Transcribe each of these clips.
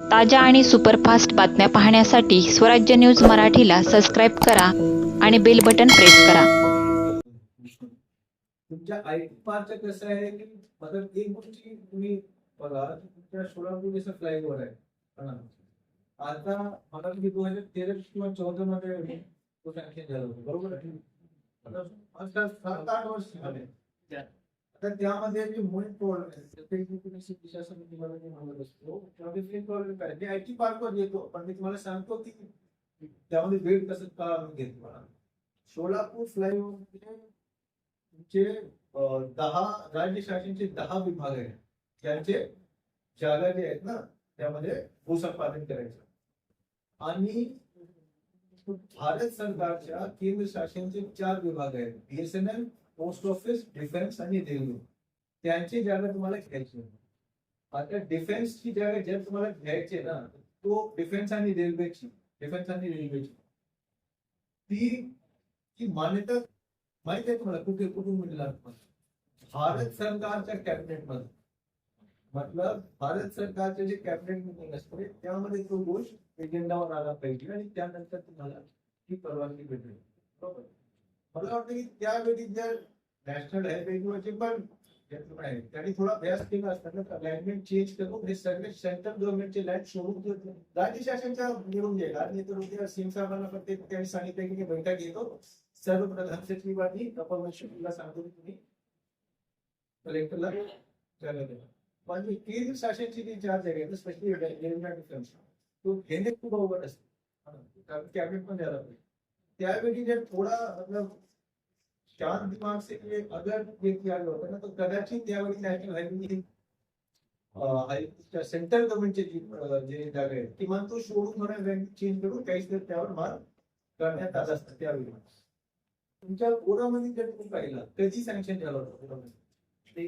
ताज्या आणि सुपरफास्ट बातम्या पाहण्यासाठी स्वराज्य न्यूज मराठीला सबस्क्राईब करा आणि बेल बटन प्रेस करा. तुमच्या आय पार्कचं कसं आहे की मतलब एक गोष्टी तुम्ही बघा तुमच्या सोलापूर जसं फ्लायओव्हर आहे. आता मला तुम्ही दोन हजार तेरा किंवा चौदा मध्ये तो सँक्शन झाला होता. बरोबर आहे. आता सात आठ वर्ष झाले. आता त्यामध्ये जे मुळे प्रॉब्लेम तुम्हाला मी म्हणत असतो. त्यामध्ये मेन प्रॉब्लेम काय मी आय टी पार्कवर येतो पण मी तुम्हाला सांगतो की त्यामध्ये वेळ कसं का घेत मला. सोलापूर फ्लायओव्हर तुमचे दहा राज्य शासनचे दहा विभाग आहेत त्यांचे जागा जे आहेत ना त्यामध्ये भूसंपादन करायचं. आणि भारत सरकारच्या केंद्र शासनचे चार विभाग आहेत बीएसएनएल पोस्ट ऑफिस डिफेन्स आणि रेल्वे त्यांची जागा तुम्हाला घ्यायची आता डिफेन्सची जागा ज्या तुम्हाला घ्यायची ना तो डिफेन्स आणि रेल्वेची डिफेन्स आणि रेल्वेची ती ती मान्यता माहिती आहे तुम्हाला कुठे कुठून मिळणार भारत सरकारच्या कॅबिनेटमध्ये. मतलब भारत सरकारचे जे कॅबिनेट मिटिंग असते त्यामध्ये तो दोष एजेंडावर आला पाहिजे आणि त्यानंतर तुम्हाला ही परवानगी भेटेल. बरोबर? मला वाटतं की त्यावेळी जर नॅशनल हायवेचे पण gentleman आहेत, त्यांनी थोडा अभ्यास केला असताना लँडमेंट चेंज करून हे सगळे सेंट्रल गव्हर्नमेंटचे लँड सोडून राज्य शासनच्या निवडून गेला आणि तर उद्या सिंग साहेबांना पण ते त्यांनी सांगितलं की बैठक घेतो. सर्व प्रधान सचिवांनी अपवर्षला सांगतो की तुम्ही कलेक्टरला जागा द्या. पण केंद्र शासनची जी चार्ज आहे स्पेशली तो घेणे खूप अवघड असते. कारण कॅबिनेट पण द्यायला पाहिजे. त्यावेळी जर थोडा शांत दिमाग से ये अगर ये किया गया होता ना तो कदाचित त्यावेळी नॅशनल हायवे सेंट्रल गव्हर्नमेंटचे जी जागा आहेत किमान तो सोडून थोड्या चेंज करून काहीच तरी त्यावर मार करण्यात आला असतं त्यावेळी तुमच्या पोरामध्ये जर तुम्ही पाहिलं? कधी सँक्शन झालं होतं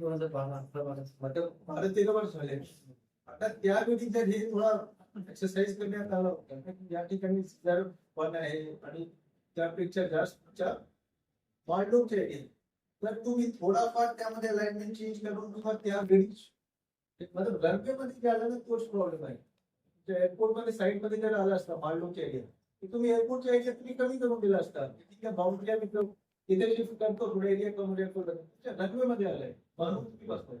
दोन हजार बारा अठरा बारा मतलब बारा तेरा वर्ष झाले. आता त्यावेळी जर हे थोडा एक्सरसाइज करण्यात आला होता. की या ठिकाणी जर पण आहे आणि त्यापेक्षा जास्त तुमच्या वाढलोचे तर तुम्ही थोडाफार त्यामध्ये अलाइनमेंट चेंज करून तुम्हाला त्या वेळी मतलब रनवेमध्ये जे आला ना तोच प्रॉब्लेम आहे. एअरपोर्टमध्ये साईडमध्ये जर आला असता मालडोच्या एरिया की तुम्ही एअरपोर्टच्या एरिया तुम्ही कमी करून दिला असता. तिथल्या बाउंड्री मी तिथे शिफ्ट करतो थोडा एरिया कमी एअरपोर्ट रनवे मध्ये आलाय. म्हणून तुम्ही बसताय.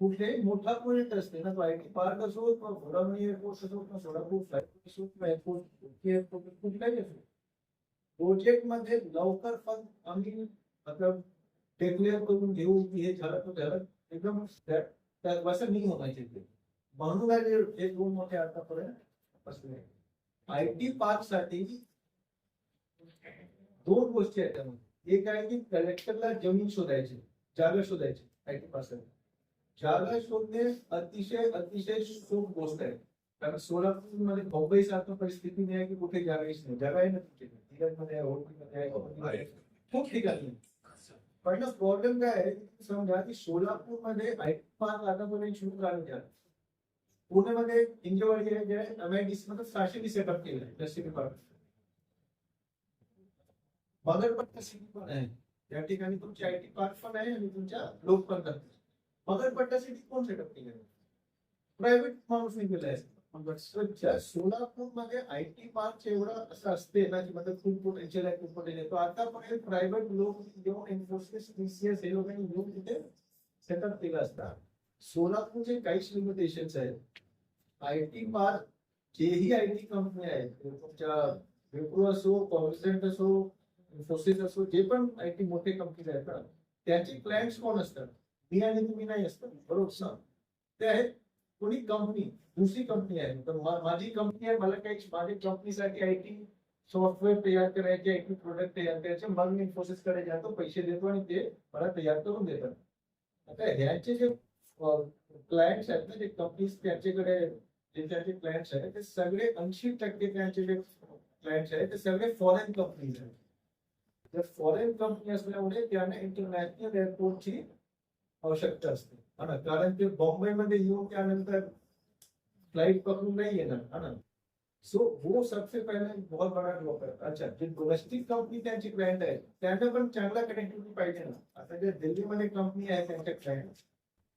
कुठेही मोठा प्रोजेक्ट असते ना तो. आय टी पार्क असो किंवा घोडावणी एअरपोर्ट असो किंवा सोलापूर फ्लाईट असो किंवा एअरपोर्ट एअरपोर्ट कुठलाही असो. प्रोजेक्टमध्ये लवकर फंड आम्ही मतलब डिक्लेअर करून घेऊ की हे झालं तर झालं. एकदम त्या- त्या- असं पाहिजे ते. म्हणून आहे हे दोन मोठे आतापर्यंत बसले आय टी पार्कसाठी दोन गोष्टी आहेत त्यामध्ये. एक आहे की कलेक्टरला जमीन शोधायची जागा शोधायची आय टी पार्कसाठी. जागा शोधणे अतिशय अतिशय सोप गोष्ट आहे. कारण सोलापूरमध्ये मुंबई सारखं परिस्थिती नाही आहे की कुठे जागाच नाही. जागा आहे ना तुमच्याकडे खूप ठिकाणी. आहे. पण प्रॉब्लेम काय आहे? की समजा की सोलापूरमध्ये पार्क आतापर्यंत सुरू करायला द्या पुण्यामध्ये इंजवाडी आहे जे एमआयडीसी मध्ये सहाशे सेटअप केलं आहे पार्क मगरपट्टा सिटी पण आहे. त्या ठिकाणी तुमची आय टी पार्क पण आहे आणि तुमच्या लोक पण करतात. मगरपट्टा सिटी कोण सेटअप केलं प्रायव्हेट माणूस केलं आहे. सोलापूरमध्ये आय टी पार्क एवढं असं असते ना की मतलब खूप पोटेन्शियल आहे खूप पोटेन्शियल तो आतापर्यंत प्रायव्हेट लोक येऊन इन्फोसिस टीसीएस हे लोक येऊन तिथे सेटअप केलं असतात सोलापूरचे काहीच लिमिटेशन आहेत. आय टी पार्क जेही आय टी कंपनी आहेत. तुमच्या विप्रो असो कॉन्सेंट असो इन्फोसिस असो जे पण आय टी मोठे कंपनी आहेत ना त्याचे क्लायंट्स कोण असतात? मी आणि तुम्ही नाही असतात बरोबर? ते आहेत कोणी कंपनी दुसरी कंपनी आहे. तर माझी कंपनी आहे मला काही माझ्या कंपनीसाठी आय टी सॉफ्टवेअर तयार करायचे आय टी प्रोडक्ट तयार करायचे मग मी इन्फोसिसकडे जातो पैसे देतो आणि ते मला तयार करून देतात. आता ह्याचे जे क्लायंट्स आहेत ना जे कंपनीज त्यांच्याकडे जे त्यांचे क्लायंट्स आहेत ते सगळे ऐंशी टक्के त्यांचे जे क्लायंट्स आहेत ते सगळे फॉरेन कंपनीज आहेत. जर फॉरेन कंपनी असल्यामुळे त्यांना इंटरनॅशनल एअरपोर्टची आवश्यकता असते. हा ना कारण ते बॉम्बेमध्ये येऊन त्यानंतर फ्लाइट पकडून नाही येणार हा ना. सो हो, वो सबसे पहले बहुत बड़ा लोक अच्छा जे डोमेस्टिक कंपनी त्यांची क्लायंट आहे त्यांना पण चांगला कनेक्टिव्हिटी पाहिजे ना. आता जे दिल्लीमध्ये कंपनी आहे त्यांच्या क्लायंट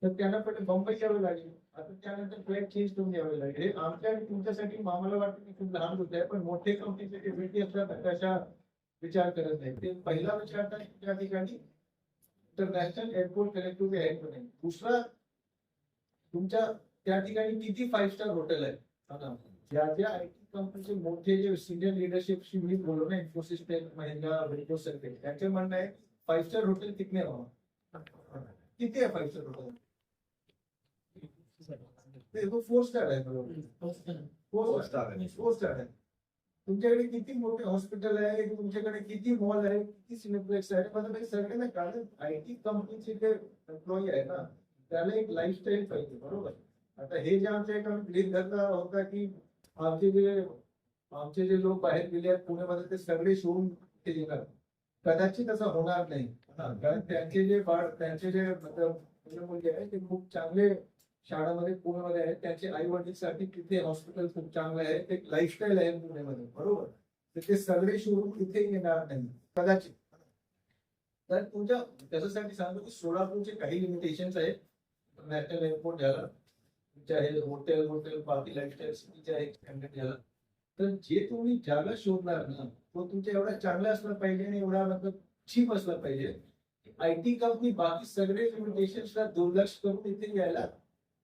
तर त्यांना पहिले बॉम्बे यावं लागेल. आता त्यानंतर फ्लाईट चेंज करून यावे लागेल. हे आमच्या आणि तुमच्यासाठी आम्हाला वाटतं की खूप लहान होत आहे पण मोठे कंपनीचे जे भेटी असतात कशा विचार करत नाही ते पहिला विचारतात की त्या ठिकाणी इंटरनॅशनल एअरपोर्ट कनेक्टिव्हिटी आहे की नाही? दुसरा तुमच्या त्या ठिकाणी किती फाईव्ह स्टार हॉटेल आहे ना. ज्या ज्या आय टी कंपनीचे मोठे जे सिनियर लिडरशिपशी मी बोललो ना इन्फोसिस महिंद्रा विंडो सर्कल त्यांचे म्हणणं आहे फाईव्ह स्टार हॉटेल कितने राहा किती आहे फाईव्ह स्टार हॉटेल ते फोर स्टार आहे बरोबर. फोर स्टार आहे. फोर स्टार आहे. तुमच्याकडे किती मोठे हॉस्पिटल आहे तुमच्याकडे किती मॉल आहे किती सिनेप्लेक्स आहे? मला हे सगळे ना कारण आय टी कंपनीचे जे एम्प्लॉई आहे ना त्याला एक लाईफस्टाईल पाहिजे बरोबर? आता हे जे आमच्या एका गृहित धरता होता की आमचे जे आमचे जे लोक बाहेर गेले आहेत पुण्यामध्ये ते सगळे सोडून ते येणार कदाचित असं होणार नाही. हा, कारण त्यांचे जे बाळ त्यांचे जे मतलब मुलं मुलगी आहे ते खूप चांगले शाळामध्ये पुण्यामध्ये आहेत. त्याचे आई वडीलसाठी तिथे हॉस्पिटल खूप चांगलं आहे. ते लाईफस्टाईल आहे पुण्यामध्ये. बरोबर? तर ते सगळे शोरूम तिथे येणार नाही. कदाचित. तर तुमच्या त्याच्यासाठी सांगतो की सोलापूरचे काही लिमिटेशन आहेत. नॅशनल एअरपोर्ट झाला. तुमच्या हे हॉटेल हॉटेल बाकी लाईफस्टाईल सिटीचे आहे झाला. तर जे तुम्ही जागा शोधणार ना तो तुमच्या एवढा चांगला असला पाहिजे आणि एवढा मतलब चीप असला पाहिजे. आय टी कंपनी बाकी सगळे लिमिटेशन्सला दुर्लक्ष करून इथे यायला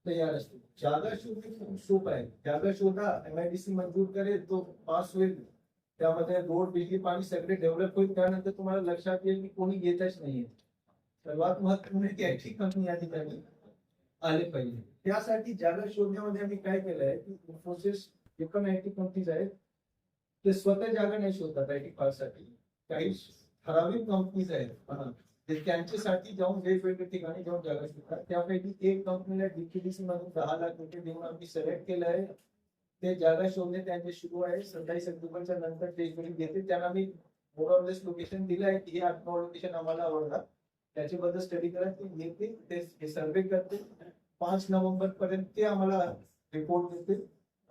तयार असते जागा शोधणे खूप सोप आहे जागा शोधा एमआयडीसी मंजूर करेल तो पास होईल त्यामध्ये रोड बिजली पाणी सगळे डेव्हलप होईल त्यानंतर तुम्हाला लक्षात येईल की कोणी येतच नाहीये सर्वात महत्त्वपूर्ण की आय टी कंपनी या ठिकाणी आले पाहिजे त्यासाठी जागा शोधण्यामध्ये आम्ही काय केलं आहे की इन्फोसिस जे पण आय टी कंपनीज आहेत ते स्वतः जागा नाही शोधतात आय टी पार्कसाठी काही ठराविक कंपनीज आहेत त्यांच्यासाठी जाऊन वेगवेगळ्या ठिकाणी जाऊन जागा शिकतात. त्यापैकी एक कंपनीला डीपीडीसी मधून दहा लाख रुपये देऊन आम्ही सिलेक्ट केलं आहे. ते जागा शोधणे त्यांचे सुरू आहे. सत्तावीस ऑक्टोबरच्या नंतर ते इकडे घेते. त्यांना मी मोरलेस लोकेशन दिलं आहे. की हे आत्मा लोकेशन आम्हाला आवडला त्याच्याबद्दल स्टडी करा ते घेतील ते हे सर्वे करते. पाच नोव्हेंबर पर्यंत ते आम्हाला रिपोर्ट देतील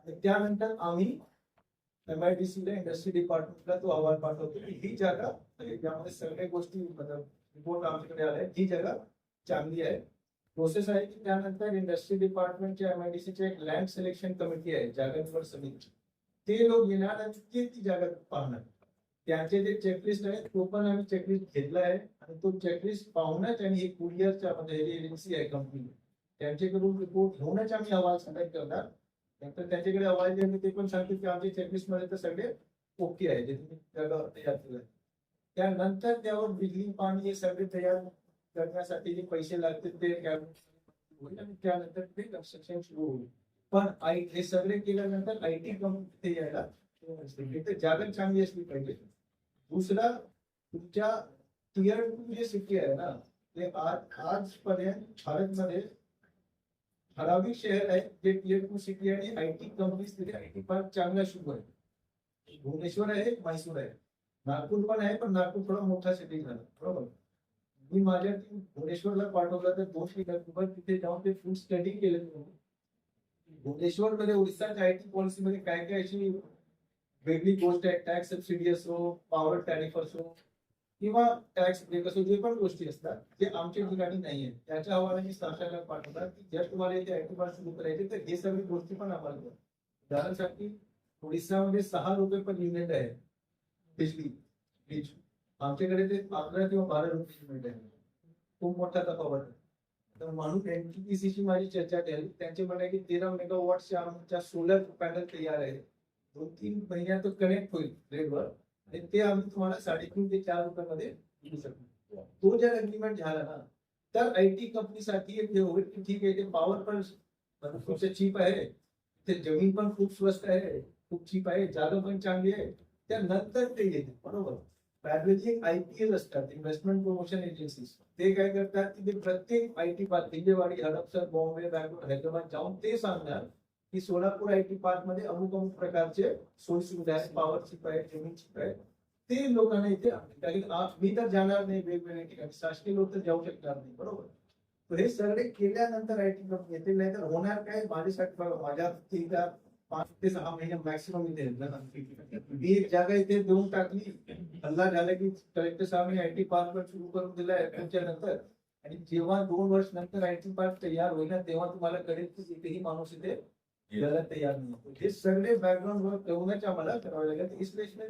आणि त्यानंतर आम्ही एम आय डी ला इंडस्ट्री डिपार्टमेंटला तो अहवाल पाठवतो की ही जागा म्हणजे त्यामध्ये सगळ्या गोष्टी रिपोर्ट आमच्याकडे आलाय. ही जागा चांगली आहे. प्रोसेस आहे की त्यानंतर इंडस्ट्री डिपार्टमेंटच्या एम आय डी सीचे एक लँड सिलेक्शन कमिटी आहे जागांवर समितीची ते लोक येणार आणि ते ती जागा पाहणार. त्यांचे जे चेकलिस्ट आहे तो पण आम्ही चेकलिस्ट घेतला आहे आणि तो चेकलिस्ट पाहूनच आणि ही कुरिअरच्या म्हणजे एजन्सी आहे कंपनी त्यांच्याकडून रिपोर्ट घेऊनच आम्ही अहवाल सिलेक्ट करणार. नंतर त्यांच्याकडे अहवाल दिले ते पण सांगतील की आमच्या चेकलिस्टमध्ये तर सगळे ओके आहे. जे तुम्ही जागा तयार केलं त्यानंतर त्यावर बिजली पाणी हे सगळे तयार करण्यासाठी जे पैसे लागतील ते होईल आणि त्यानंतर ते कन्स्ट्रक्शन सुरू होईल. पण आय हे सगळे केल्यानंतर आय टी कंपनी यायला इथे जागा चांगली असली पाहिजे. दुसरा तुमच्या टिअर टू जे सिटी आहे ना ते आज आजपर्यंत भारतमध्ये ठराविक शहर आहे जे टिअर टू सिटी आणि आय टी कंपनीज तिथे आय टी पार्क चांगला सुरू आहे भुवनेश्वर आहे म्हैसूर आहे. नागपूर पण आहे पण नागपूर थोडा मोठा सिटी झाला. बरोबर? मी माझ्या टीम भुवनेश्वरला पाठवला तर दोन ऑक्टोबर तिथे जाऊन ते फुल स्टडी केलं. भुवनेश्वर मध्ये ओडिसाच्या आय टी पॉलिसी मध्ये काय काय अशी वेगळी गोष्ट आहे? टॅक्स सबसिडी असो पॉवर टॅरिफ असो किंवा टॅक्स ब्रेक असो जे पण गोष्टी असतात ते आमच्या ठिकाणी नाही आहेत त्याच्या हवाला मी शासनाला पाठवतात की जर तुम्हाला इथे आय टी पार्क सुरू करायचे तर हे सगळी गोष्टी पण आम्हाला उदाहरणासाठी ओडिसामध्ये सहा रुपये पण युनिट आहे. आमच्याकडे ते अकरा किंवा बारा रुपये युनिट आहे. खूप मोठा तफावत आहे. तर म्हणून एनटीपीसी ची माझी चर्चा केली. त्यांचे म्हणणे की तेरा मेगावॉटचे आमच्या सोलर पॅनल तयार आहे. दोन तीन महिन्यात कनेक्ट होईल ग्रेडवर आणि ते आम्ही तुम्हाला साडेतीन ते चार रुपयामध्ये देऊ शकतो. तो जर अग्रीमेंट झाला ना तर आय टी कंपनीसाठी एक होईल की ठीक आहे ते पॉवर पण खूप चीप आहे. ते जमीन पण खूप स्वस्त आहे. खूप चीप आहे. जागा पण चांगली आहे. त्यानंतर ते येते बरोबर? पॅरलली आय पी एल असतात इन्व्हेस्टमेंट प्रमोशन एजन्सीज ते काय करतात की ते प्रत्येक आय टी पार्क दिल्लीवाडी हडपसर बॉम्बे बँगलोर हैदराबाद जाऊन ते सांगणार की सोलापूर आय टी पार्कमध्ये अमुक अमुक प्रकारचे सोयी सुविधा आहेत पॉवर चिप आहे ट्रेनिंग चिप आहे ते लोकांना इथे कारण मी तर जाणार नाही वेगवेगळ्या ठिकाणी. शासकीय लोक तर जाऊ शकणार नाही बरोबर? तर हे सगळे केल्यानंतर आय टी कंपनी येतील नाही तर होणार काय? माझ्यासाठी बघा, माझ्या तिला पाच ते सहा महिने मॅक्सिमम इथे मी एक जागा इथे देऊन टाकली. हल्ला झाला की कलेक्टर साहेबांनी आय टी पार्क पण सुरू करून दिलाय त्याच्यानंतर आणि जेव्हा दोन वर्ष नंतर आयटी पार्क तयार होईल तेव्हा तुम्हाला कळेल की इथेही माणूस इथे तयार नाही. हे सगळे बॅकग्राऊंड वर्क करूनच आम्हाला करावे लागेल. इसलिए